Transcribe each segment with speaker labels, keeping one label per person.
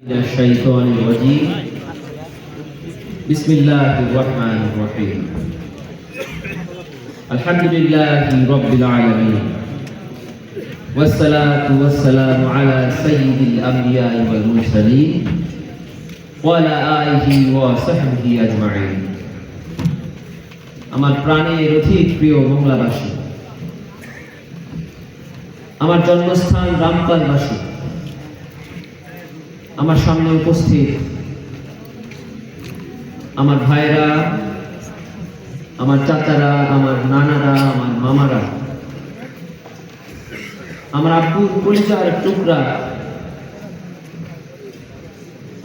Speaker 1: من الشيطان الرجيم بسم الله الرحمن الرحيم الحمد لله رب العالمين والصلاة والسلام على سيد الأنبياء والمرسلين وعلى آله وصحبه أجمعين আমার প্রাণের অধিক প্রিয় মংলাবাসী আমার জন্মস্থান রামপালবাসী আমার সামনে উপস্থিত আমার ভাইরা, আমার চাচারা, আমার নানারা, আমার মামারা, আমার আব্বুর কলিজার টুকরা,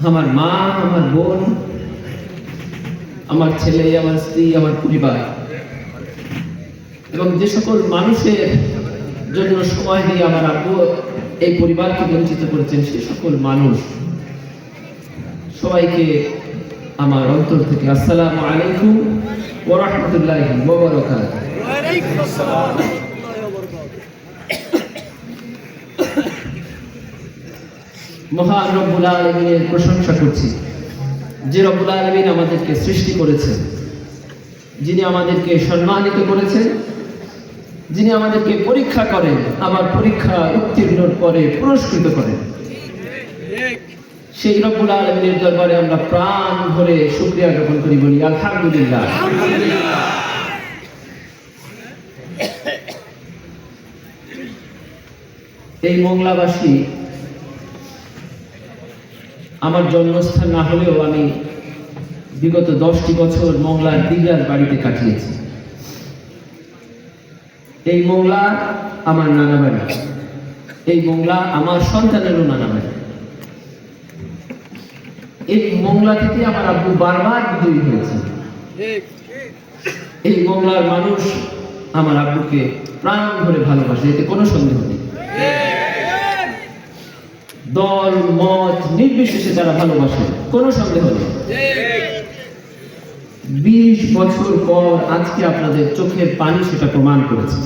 Speaker 1: আমার মা, আমার বোন, আমার ছেলে, আমার স্ত্রী, আমার পরিবার এবং যে সকল মানুষের জন্য সময় দিয়ে আমার আব্বু এই পরিবারকে বঞ্চিত করেছেন, সে সকল মানুষ। সবাইকে আমার অন্তর থেকে আসসালামু আলাইকুম ওয়া রাহমাতুল্লাহি ওয়া বারাকাতুহু। মহান রব্বুল আলামিনের প্রশংসা করছি। যে রব্বুল আলামিন আমাদেরকে সৃষ্টি করেছেন, যিনি আমাদেরকে সম্মানিত করেছেন, যিনি আমাদেরকে পরীক্ষা করেন আবার পরীক্ষা উত্তীর্ণ করে পুরস্কৃত করেন। সেই রব্বুল আলমিনের দরবারে আমরা প্রাণ ভরে শুক্রিয়া জ্ঞাপন করি, বলি আলহামদুলিল্লাহ। এই মংলাবাসী, আমার জন্মস্থান না হলেও আমি বিগত দশটি বছর মংলার দিঘার বাড়িতে কাটিয়েছি। এই মোংলা আমার নানা বাড়ি। এই মোংলা আমার সন্তানেরও নানা বাড়ি। এই মোংলা থেকে আমার আব্বু বারবার বিজয়ী হয়েছে। এই মোংলার মানুষ আমার আব্বুকে প্রাণ ভরে ভালোবাসে, এতে কোনো সন্দেহ নেই। দল, মত, নির্বিশেষে যারা ভালোবাসে, কোনো সন্দেহ নেই। বিশ বছর পর আজকে আপনাদের চোখের পানি সেটা প্রমাণ করেছে।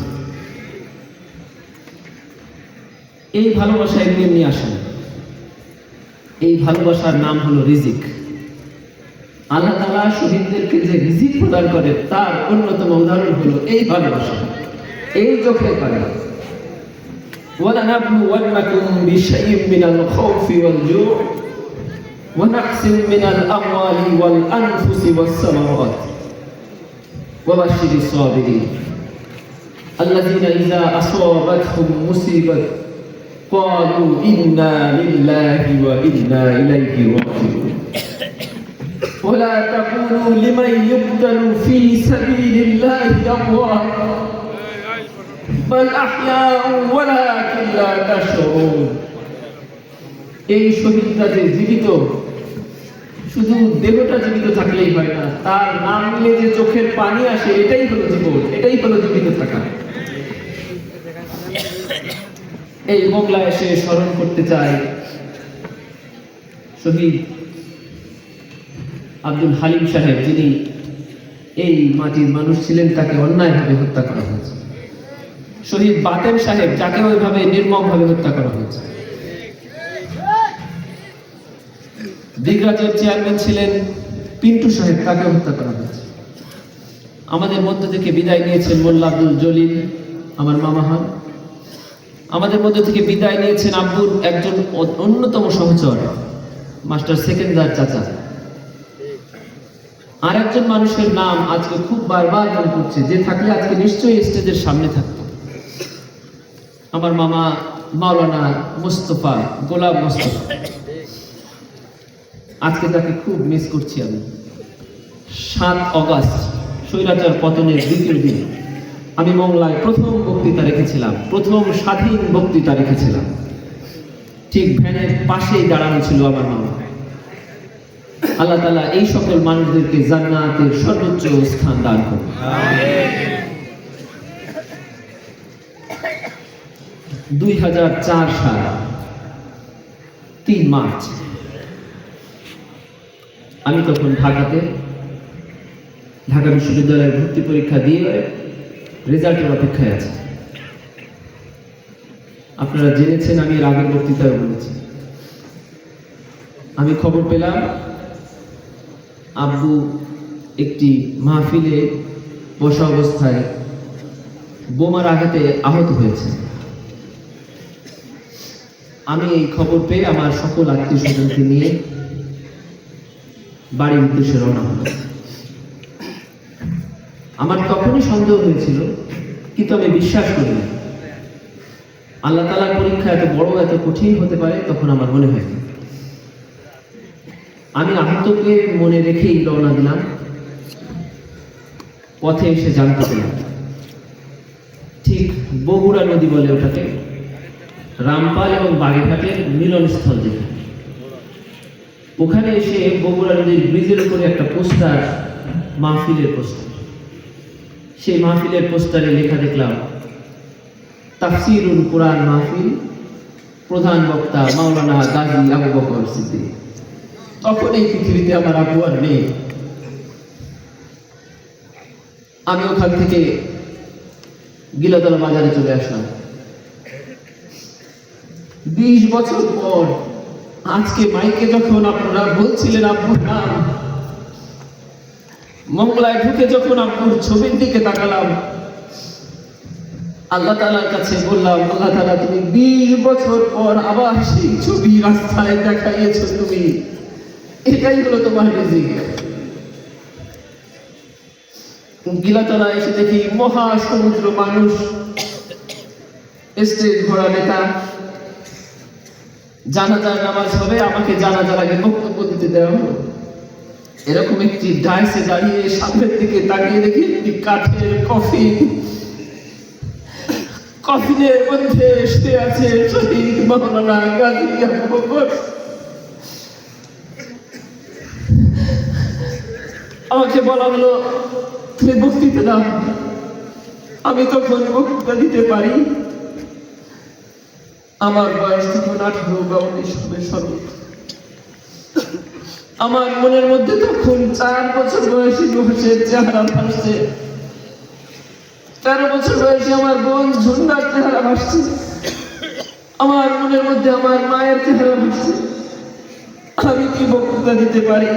Speaker 1: এই ভালোবাসা এমনি এমনি আসে এই ভালোবাসার নাম হলো রিজিক আল্লাহ তালা শহীদদেরকে যে রিজিক প্রদান করে তার অন্যতম উদাহরণ হলো এই ভালোবাসা এই চোখের পানি ولنبلونكم بشيء من الخوف والجوع ونقص من الأموال والأنفس والثمرات وبشر الصابرين الذين إذا أصابتهم مصيبة قالوا إنا لله وإنا إليه راجعون ولا تقولوا لمن يقتل في سبيل الله أموات بل أحياء ولكن لا تشعرون এই শহীদরা যে জীবিত শুধু দেহটা জীবিত থাকলেই হয় না তার নাম নিলে যে চোখের পানি আসে এটাই হলো জীবন এটাই হলো জীবিত থাকা এই মোগলা এসে স্মরণ করতে চায়। শহীদ আব্দুল হালিম সাহেব, যিনি এই মাটির মানুষ ছিলেন, তাকে অন্যায়ভাবে হত্যা করা হয়েছে। শহীদ বাতেন সাহেব যাকে ওইভাবে নির্মমভাবে হত্যা করা হয়েছে। দিগরাজের চেয়ারম্যান ছিলেন পিন্টু সাহেব তাকে হত্যা করা হয়েছে। আমাদের মধ্য থেকে বিদায় নিয়েছেন মোল্লা আব্দুল জলিল, আমার মামা হন। আমাদের মধ্যে থেকে বিদায় নিয়েছেন আব্বুর একজন অন্যতম সহচর, মাস্টার সেকেন্দার চাচা। আর একজন মানুষের নাম আজকে খুব বারবার মনে করছে যে থাকলে আজকে নিশ্চয়ই স্টেজের সামনে থাকতো। আমার মামা মাওলানা মুস্তফা, গোলাম মুস্তফা। আজকে তাকে খুব মিস করছি আমি। সাত অগাস্ট, স্বৈরাচার পতনের দ্বিতীয় দিন। আমি মংলায় প্রথম বক্তৃতা রেখেছিলাম, প্রথম স্বাধীন বক্তৃতা রেখেছিলাম। ঠিক ভ্যানের পাশেই দাঁড়ানো ছিল আমার মামা আল্লাহ তালা এই সকল মানুষদেরকে জান্নাতের সর্বোচ্চ স্থান দান করুন। দুই হাজার চার সাল, তিন মার্চ। আমি তখন ঢাকাতে ঢাকা বিশ্ববিদ্যালয়ের ভর্তি পরীক্ষা দিয়ে রেজাল্টের অপেক্ষায় আছি। আপনারা জেনেছেন, আমি এর আগের বক্তৃতায় বলেছি। আমি খবর পেলাম, আব্বু একটি মাহফিলে বসা অবস্থায় বোমার আঘাতে আহত হয়েছে। আমি এই খবর পেয়ে আমার সকল আত্মীয় স্বজনকে নিয়ে বাড়ির উদ্দেশ্যে রওনা হলো আমার তখনই সন্দেহ হয়েছিল, কিন্তু আমি বিশ্বাস করি না। আল্লাহ তালার পরীক্ষা এত বড় এত কঠিন হতে পারে তখন আমার মনে হয় আমি আহতকে মনে রেখেই রওনা দিলাম, পথে এসে জানতে পেলাম। ঠিক বগুড়া নদী বলে ওটাকে, রামপাল এবং বাগেরহাটের মিলনস্থল যেখানে ওখানে এসে বগুড়া নদীর ব্রিজের উপরে একটা পোস্টার, মাহফিলের পোস্টার। সেই মাহফিলের পোস্টারে লেখা দেখলাম, তাফসিরুল কোরআন মাহফিল, প্রধান বক্তা মাওলানা গাজী আবু বকর সিদ্দিক। তখন এই পৃথিবীতে আমার আবু আর নেই। আমি ওখান থেকে গিলাতলা বাজারে চলে আসলাম। বিশ বছর পর আজকে মাইকে যখন আপনারা বলছিলেন আব্বুর নাম মঙ্গলায় ঢুকে যখন আব্বুর ছবির দিকে তাকালাম, আল্লাহ তালার কাছে বললাম, আল্লাহ তালা তুমি বিশ বছর পর আবার সেই ছবি রাস্তায় দেখাইয়েছ তুমি। এটাই হলো তোমার রিজিক। গিলাতলা এসে দেখি মহা সমুদ্র মানুষ, স্টেজ ভরা নেতা। জানাজার নামাজ হবে, আমাকে জানাজার আগে বক্তব্য দিতে দেওয়া হলো। এরকম একটি ডাইসে দাঁড়িয়ে সামনের দিকে তাকিয়ে দেখি একটি কাঠের কফি। কফিনের মধ্যে শুয়ে আছে শহীদ মৌলানা গাজী আমাকে বলা হলো, তুমি বক্তৃতা দাও। আমি তখন বক্তৃতা দিতে পারি। আমার বয়স তখন আঠারো বা উনিশ হবে সর্বোচ্চ আমার মনের মধ্যে তখন চার বছর বয়সী মহেশের চেহারা ভাসছে। তেরো বছর বয়সে আমার বোন ঝুন্ডার চেহারা ভাসছে। আমার মনের মধ্যে আমার মায়ের চেহারা ভাসছে। আমি কি বক্তৃতা দিতে পারি?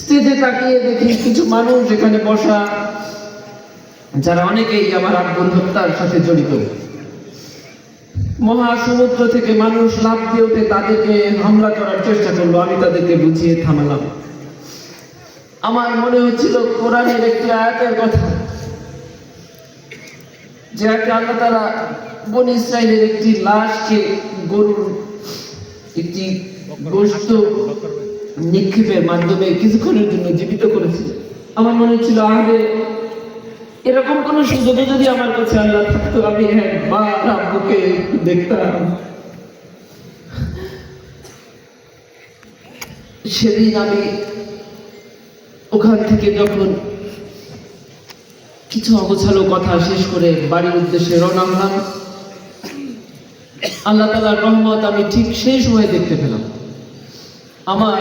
Speaker 1: স্টেজে তাকিয়ে দেখি কিছু মানুষ এখানে বসা, যারা অনেকেই আমার আব্বুর হত্যার সাথে জড়িত। মহাসমুদ্র থেকে মানুষ লাভ দিয়ে উঠে তাদেরকে হামলা করার চেষ্টা করল। আমি তাদেরকে বুঝিয়ে থামালাম। আমার মনে হচ্ছিল কোরআনের একটি আয়াতের কথা। যে একটা আল্লাহ তারা বন ইসরায়েলের একটি লাশকে গরুর একটি গোস্ত নিক্ষেপের মাধ্যমে কিছুক্ষণের জন্য জীবিত করেছিল। আমার মনে হচ্ছিল আগে এরকম কোন সুযোগ যদি আমার কাছে আল্লাহ থাকতো, আমি একবার আব্বুকে দেখতাম। সেদিন আমি ওখান থেকে যখন কিছু অগোছালো কথা শেষ করে বাড়ির উদ্দেশ্যে রওনা হলাম, আল্লাহ তালার রহমত আমি ঠিক সেই সময় দেখতে পেলাম। আমার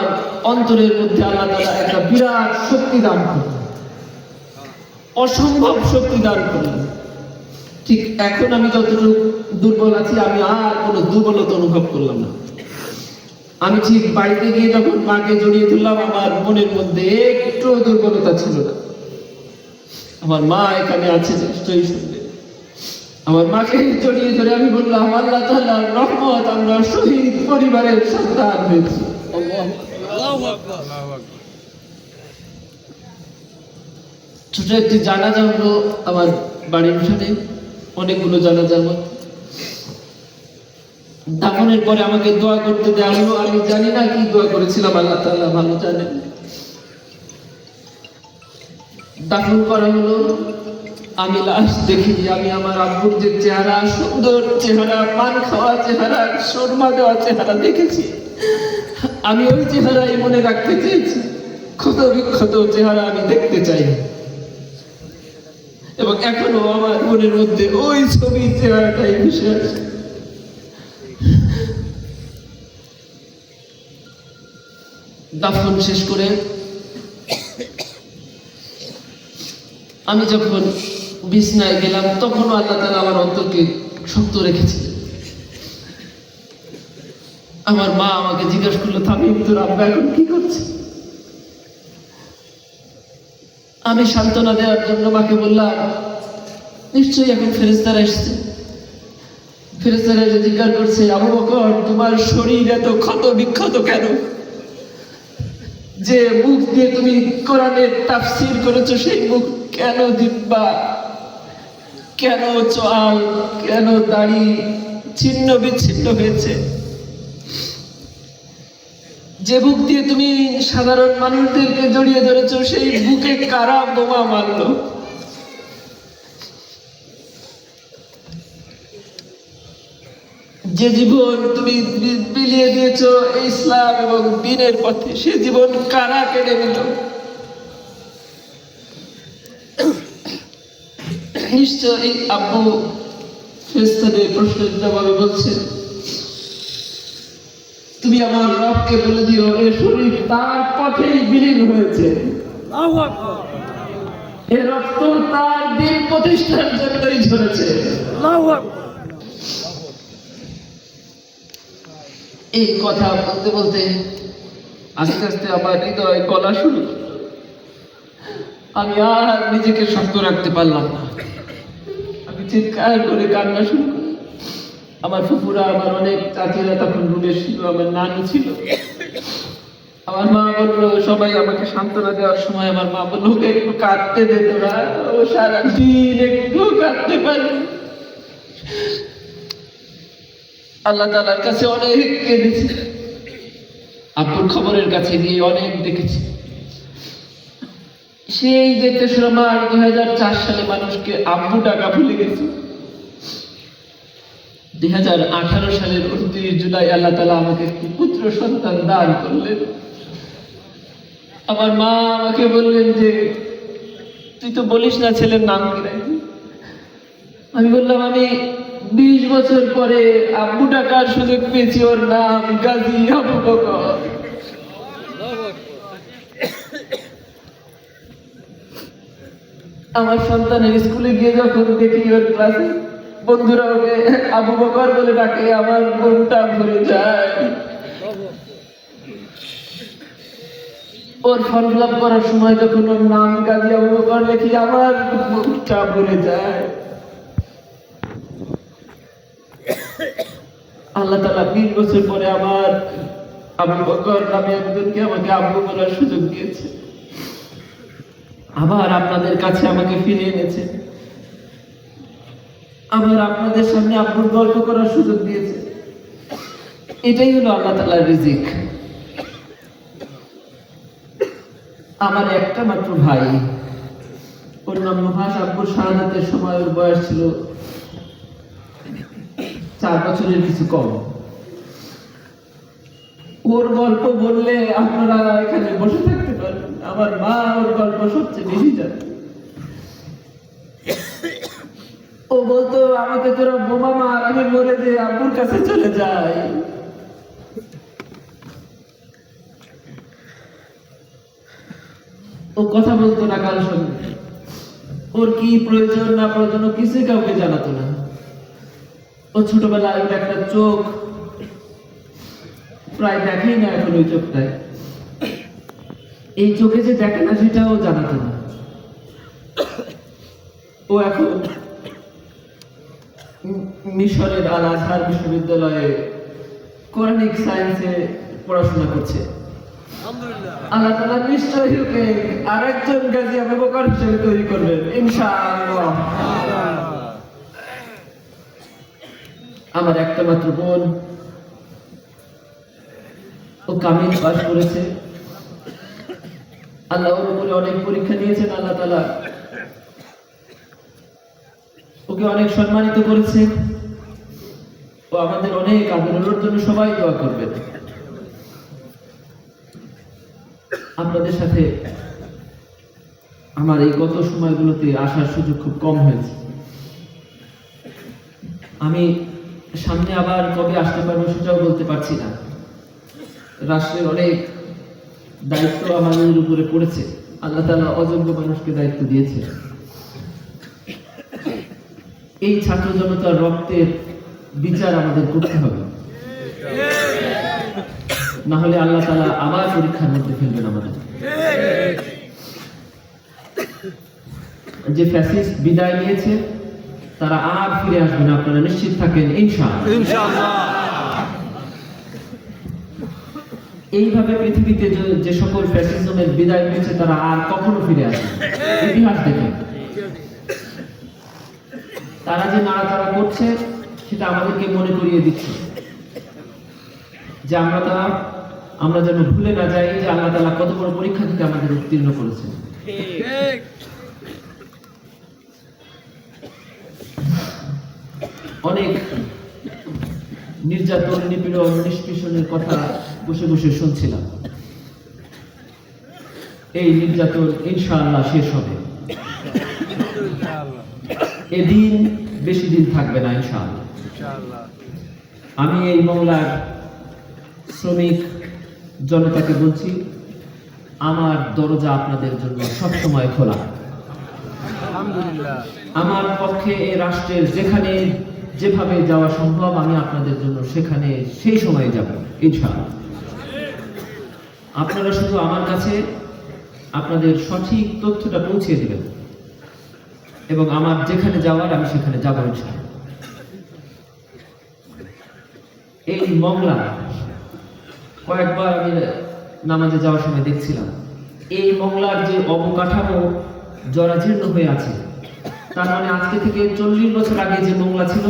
Speaker 1: অন্তরের মধ্যে আল্লাহ তালা একটা বিরাট শক্তি দান করলেন। অসম্ভব শক্তি দান করলেন ঠিক এখন আমি যতটুকু দুর্বল আছি, আমি আর কোনো দুর্বলতা অনুভব করলাম না। আমি ঠিক বাড়িতে গিয়ে যখন মাকে জড়িয়ে ধরলাম, আমার মনের মধ্যে একটু দুর্বলতা ছিল না। আমার মা এখানে আছে, নিশ্চয়ই শুনবে। আমার মাকে জড়িয়ে ধরে আমি বললাম, আল্লাহ তাআলার রহমত, আমরা শহীদ পরিবারের সন্তান হয়েছি। ছোট একটি জানাজা হলো আমার বাড়ির উঠানে অনেকগুলো জানাজার মধ্যে। দাফনের পরে আমাকে দোয়া করতে দেওয়া আমি জানি না কি দোয়া করেছিলাম, আল্লাহ তাআলা ভালো জানেন। দাফন করা হলো। আমি লাশ দেখি আমি আমার আব্বুর যে চেহারা, সুন্দর চেহারা পান খাওয়া চেহারা, সুরমা দেওয়া চেহারা দেখেছি। আমি ওই চেহারাই মনে রাখতে চেয়েছি। ক্ষত বিক্ষত চেহারা আমি দেখতে চাই এবং এখনও আমার মনের মধ্যে ওই ছবির চেহারাটাই ভেসে আছে দাফন শেষ করে আমি যখন বিছনায় গেলাম তখনও আল্লাহ তালা আমার অন্তরকে শক্ত রেখেছিলেন। আমার মা আমাকে জিজ্ঞেস করল, তামিম, তোর আব্বা এখন কি করছে? আমি সান্ত্বনা দেওয়ার জন্য মাকে বললাম, নিশ্চয়ই এখন ফেরেস্তারা এসছে। ফেরেস্তারা জিজ্ঞাসা করছে, আবু বকর, তোমার শরীর এত ক্ষত বিক্ষত কেন? যে মুখ দিয়ে তুমি কোরআনের তাফসির করেছ, সেই মুখ কেন দিব্যা কেন চোয়াল? কেন দাড়ি? ছিন্ন বিচ্ছিন্ন হয়েছে? যে বুক দিয়ে তুমি সাধারণ মানুষদেরকে জড়িয়ে ধরেছো, সেই বুকে কারা বোমা মারলো? যে জীবন তুমি বিলিয়ে দিয়েছ ইসলাম এবং দিনের পথে, সে জীবন কারা কেড়ে নিল? নিশ্চয়ই আব্বু ফেরেশতাদের প্রশ্নের জবাবে বলছেন আমার রবকে বলে দিও এ শরীর তার পথেই বিলীন হয়েছে। এ রক্ত তার দিন প্রতিষ্ঠার জন্যই ঝরেছে এই কথা বলতে বলতে আস্তে আস্তে আমার হৃদয় গলা শুরু। আমি আর নিজেকে শক্ত রাখতে পারলাম না। আমি চিৎকার করে কান্না শুরু আমার ফুপুরা আমার অনেক চাচিরা তখন রুমে ছিল, আমার নানু ছিল। আমার মা বলল, সবাই আমাকে সান্ত্বনা দেওয়ার সময় আমার মা বলল, "ওকে একটু কাঁদতে দে তোরা। ও সারাদিন একটু কাঁদতে পারি। আল্লাহ তালার কাছে অনেক কেঁদেছি। আব্বুর খবরের কাছে গিয়ে অনেক দেখেছি। সেই দেখতে আমার দুই হাজার চার সালে মানুষকে আব্বু টাকা ভুলে গেছে। দুই হাজার আঠারো সালের উনত্রিশ জুলাই আল্লাহ তালা আমাকে পুত্র সন্তান দান করলেন। আমার মা আমাকে বললেন যে, তুই তো বলিস না ছেলের নাম কি আমি বললাম, আমি বিশ বছর পরে আব্বু টাকার সুযোগ পেয়েছি, ওর নাম গাজী আবু বকর। আমার সন্তানের স্কুলে গিয়ে যখন দেখি ওর ক্লাসে বন্ধুরা, ওকে আবু বকর বলে ডাকে, আমার মনটা ভরে যায়। ওর ফর্ম ফিল করার সময় যখন ওর নাম আবু বকর লিখি, আমার মনটা ভরে যায়। আল্লাহ তালা বছর পরে আমার আবু বকর নামে একজনকে আমাকে আব্বু বলার সুযোগ দিয়েছে। আবার আপনাদের কাছে আমাকে ফিরে এনেছে। আবার আপনাদের সামনে আপনার গল্প করার সুযোগ দিয়েছে। এটাই হলো আল্লাহ তালার রিজিক। আমার একটা মাত্র ভাই, ওর নাম নুহাস আব্বুর শাহাদাতের সময় ওর বয়স ছিল চার বছরের কিছু কম। ওর গল্প বললে আপনারা এখানে বসে থাকতে পারেন আমার মা ওর গল্প সবচেয়ে বেশি জানে। ও বলতো, আমাকে তোরা বোমা মার, আমি মরে যে আব্বুর কাছে চলে যাই। ও কথা বলতো না কারোর সঙ্গে। ওর কি প্রয়োজন না প্রয়োজন কিছুই কাউকে জানাতো না। ও ছোটবেলায় ওর একটা চোখ প্রায় দেখেই না এখন ওই চোখটায়। এই চোখে যে দেখে না, সেটাও জানাতো না। ও এখন মিশরের আল আজহার বিশ্ববিদ্যালয়ে কোরআনিক সায়েন্সে পড়াশোনা করছে। আল্লাহ তালা নিশ্চয়ই ওকে আরেকজন গাজী আবু বকর হিসেবে তৈরি করবেন ইনশাআল্লাহ। আমার একটা মাত্র বোন ও কামিল পাস করেছে। আল্লাহ ওর উপরে অনেক পরীক্ষা নিয়েছেন আল্লাহ তালা ওকে অনেক সম্মানিত করেছে। ও আমাদের অনেক আদরের জন্য সবাই দোয়া করবেন। আপনাদের সাথে আমার এই গত সময়গুলোতে আসার সুযোগ খুব কম হয়েছে। আমি সামনে আবার কবে আসতে পারব সেটাও বলতে পারছি না। রাষ্ট্রের অনেক দায়িত্ব আমাদের উপরে পড়েছে। আল্লাহ তালা অযোগ্য মানুষকে দায়িত্ব দিয়েছে। এই ছাত্র জনতার রক্তের বিচার আমাদের করতে হবে। না হলে আল্লাহ তালা আবার পরীক্ষার মধ্যে ফেলবেন আমাদের। যে ফ্যাসিস্ট বিদায় নিয়েছে, তারা আর ফিরে আসবে না, আপনারা নিশ্চিত থাকেন, ইনশাআল্লাহ। এইভাবে পৃথিবীতে যে- সকল ফ্যাসিজমের বিদায় হয়েছে, তারা আর কখনো ফিরে আসবে ইতিহাস দেখে তারা যে নাড়াচাড়া করছে সেটা আমাদেরকে মনে করিয়ে দিচ্ছে। যে আমরা তারা আমরা যেন ভুলে না যাই যে আল্লাহ তালা কত বড় পরীক্ষা থেকে আমাদের উত্তীর্ণ করেছে অনেক নির্যাতন নিপীড়ন নিষ্পেষণের কথা বসে বসে শুনছিলাম। এই নির্যাতন ইনশাআল্লাহ শেষ হবে। এদিন বেশি দিন থাকবে না ইনশাআল্লাহ। আমি এই মংলার শ্রমিক জনতাকে বলছি আমার দরজা আপনাদের জন্য সবসময় খোলা। আমার পক্ষে এই রাষ্ট্রের যেখানে যেভাবে যাওয়া সম্ভব আমি আপনাদের জন্য সেখানে সেই সময়ে যাব ইনশাআল্লাহ। আপনারা শুধু আমার কাছে আপনাদের সঠিক তথ্যটা পৌঁছে দেবেন। এবং আমার যেখানে যাওয়ার আমি সেখানে যাব ইনশাআল্লাহ। এই মংলা কয়েকবার আমি নামাজে যাওয়ার সময় দেখছিলাম। এই মংলার যে অবকাঠামো জরাজীর্ণ হয়ে আছে তার মানে আজকে থেকে চল্লিশ বছর আগে যে মংলা ছিল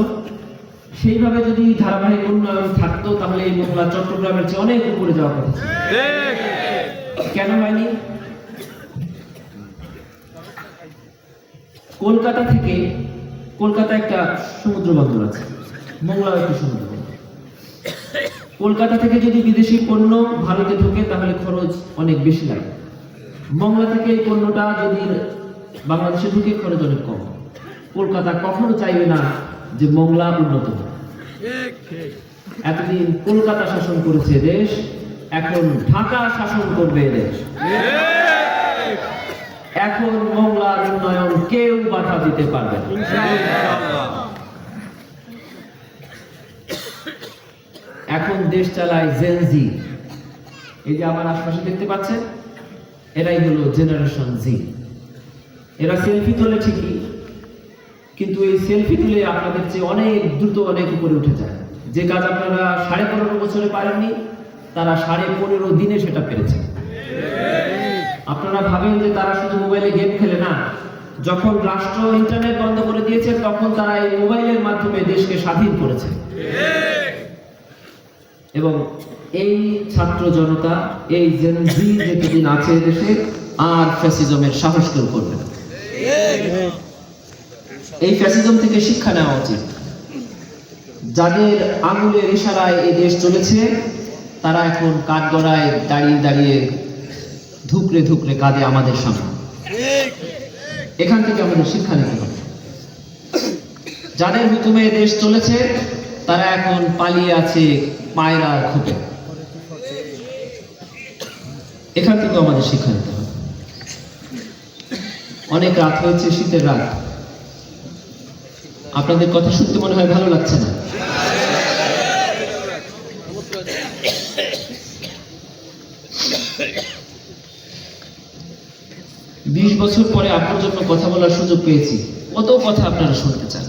Speaker 1: সেইভাবে যদি ধারাবাহিক উন্নয়ন থাকতো তাহলে এই মংলা চট্টগ্রামের চেয়ে অনেক উপরে যাওয়ার কথা কেন হয়নি? কলকাতা থেকে কলকাতা একটা সমুদ্র বন্দর আছে। মংলাও একটা সমুদ্র কলকাতা থেকে যদি বিদেশি পণ্য ভারতে ঢোকে, তাহলে খরচ অনেক বেশি লাগে। মংলা থেকে এই পণ্যটা যদি বাংলাদেশে ঢুকে, খরচ অনেক কম। কলকাতা কখনো চাইবে না যে মংলা উন্নত হোক। এতদিন কলকাতা শাসন করেছে দেশ, এখন ঢাকা শাসন করবে দেশ। এখন মংলার উন্নয়ন কেউ বাধা দিতে পারবে এখন দেশ চালায় জেনজি এই যে আমার আশপাশে দেখতে পাচ্ছেন, এরাই হলো জেনারেশন জি এরা সেলফি তোলে ঠিকই, কিন্তু এই সেলফি তুলে আপনাদের চেয়ে অনেক দ্রুত অনেক উপরে উঠে যায়। যে কাজ আপনারা সাড়ে পনেরো বছরে পারেননি, তারা সাড়ে পনেরো দিনে সেটা পেরেছে। আপনারা ভাবেন যে তারা শুধু মোবাইলে গেম খেলে না। যখন রাষ্ট্র ইন্টারনেট বন্ধ করে দিয়েছে, তখন তারা এই মোবাইলের মাধ্যমে দেশকে স্বাধীন করেছে। এবং এই ছাত্র জনতা, এই জেনজি যেদিন আছে দেশে, আর ফ্যাসিজমের সাহস কেউ করবে না। এই ফ্যাসিজম থেকে শিক্ষা নেওয়া উচিত। যাদের আঙুলের ইশারায় এই দেশ চলেছে, তারা এখন কাঠগড়ায় দাঁড়িয়ে দাঁড়িয়ে ধুকরে ধুকরে কাঁদে আমাদের সামনে এখান থেকে আমাদের শিক্ষা নিতে হবে। যাদের হুকুমে দেশ চলেছে, তারা এখন পালিয়ে আছে পায়রার খুঁটে এখান থেকে আমাদের শিক্ষা নিতে হবে। অনেক রাত হয়েছে, শীতের রাত। আপনাদের কথা শুনতে মনে হয় ভালো লাগছে না? বিশ বছর পরে আপনার জন্য কথা বলার সুযোগ পেয়েছি। কত কথা আপনারা শুনতে চান?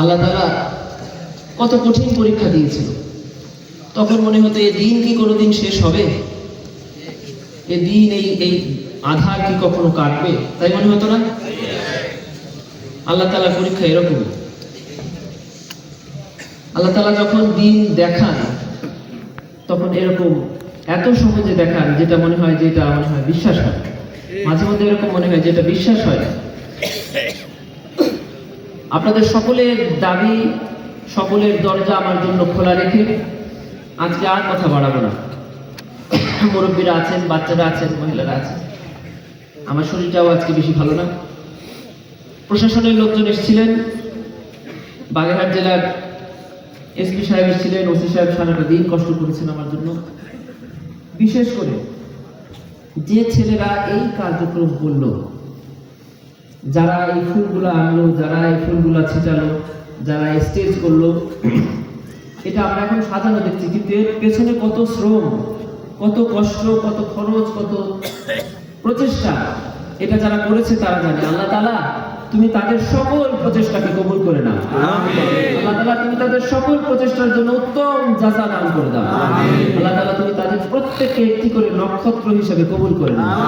Speaker 1: আল্লাহ তালা কত কঠিন পরীক্ষা দিয়েছিল। তখন মনে হতো এই দিন কি কোনোদিন শেষ হবে? এ দিন এই এই আধার কি কখনো কাটবে? তাই মনে হতো না? আল্লাহ তালা পরীক্ষা এরকমই। আল্লাহ তালা যখন দিন দেখান, তখন এরকম এত সহজে দেখান যেটা মনে হয় যে এটা মনে হয় বিশ্বাস হয়। মাঝে মধ্যে এরকম মনে হয় যেটা বিশ্বাস হয়। আপনাদের সকলের দাবি, সকলের দরজা আমার জন্য খোলা রেখে আজকে আর কথা বাড়াবো না। মুরব্বীরা আছেন, বাচ্চারা আছেন, মহিলারা আছেন। আমার শরীরটাও আজকে বেশি ভালো না। প্রশাসনের লোকজন এসেছিলেন। বাগেরহাট জেলার এসপি সাহেব এসেছিলেন, ওসি সাহেব সারাটা দিন কষ্ট করেছেন আমার জন্য। বিশেষ করে যে ছেলেরা এই কার্যক্রম করল, যারা এই ফুলগুলো আনলো, যারা এই ফুলগুলো ছিটালো, যারা স্টেজ করল, এটা আমরা এখন সাজানো দেখছি, কিন্তু এর পেছনে কত শ্রম, কত কষ্ট, কত খরচ, কত প্রচেষ্টা, এটা যারা করেছে তারা জানে। আল্লাহ তালা তুমি তাদের সকল প্রচেষ্টাকে কবুল করে নাও। আল্লাহ তালা তুমি তাদের সকল প্রচেষ্টার জন্য উত্তম যাচা দান করে দাও। আল্লাহ তালা তুমি তাদের প্রত্যেককে একটি করে নক্ষত্র হিসেবে কবুল করে নাও।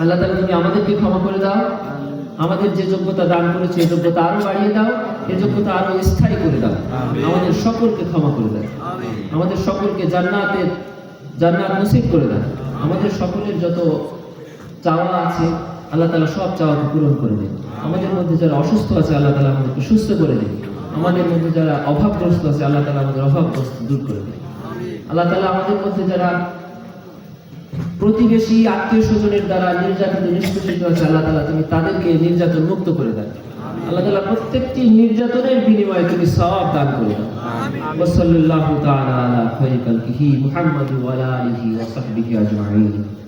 Speaker 1: আল্লাহ তালা তুমি আমাদেরকে ক্ষমা করে দাও। আমাদের যে যোগ্যতা দান করেছে এই যোগ্যতা আরও বাড়িয়ে দাও। এই যোগ্যতা আরও স্থায়ী করে দাও। আমাদের সকলকে ক্ষমা করে দাও। আমাদের সকলকে জান্নাতের জান্নাত নসিব করে দাও। আমাদের সকলের যত চাওয়া আছে আল্লাহ তালা সব চাওয়াকে পূরণ করে দেন আমাদের মধ্যে যারা অসুস্থ আছে আল্লাহ তালা আমাদেরকে সুস্থ করে দেন আমাদের মধ্যে যারা অভাবগ্রস্ত আছে আল্লাহ তালা আমাদের অভাবগ্রস্ত দূর করে দেন আল্লাহ তালা আমাদের মধ্যে যারা প্রতিবেশী আত্মীয় স্বজনের দ্বারা নির্যাতিত নিষ্পেষিত আছে আল্লাহ তালা তুমি তাদেরকে নির্যাতন মুক্ত করে দেন আল্লাহ তালা প্রত্যেকটি নির্যাতনের বিনিময়ে তুমি সব দান করে দাও। ওসল্লাল্লাহু তাআলা আলা খায়রি খালকিহি মুহাম্মাদ ওয়া আলা আলিহি ওয়া সাহবিহি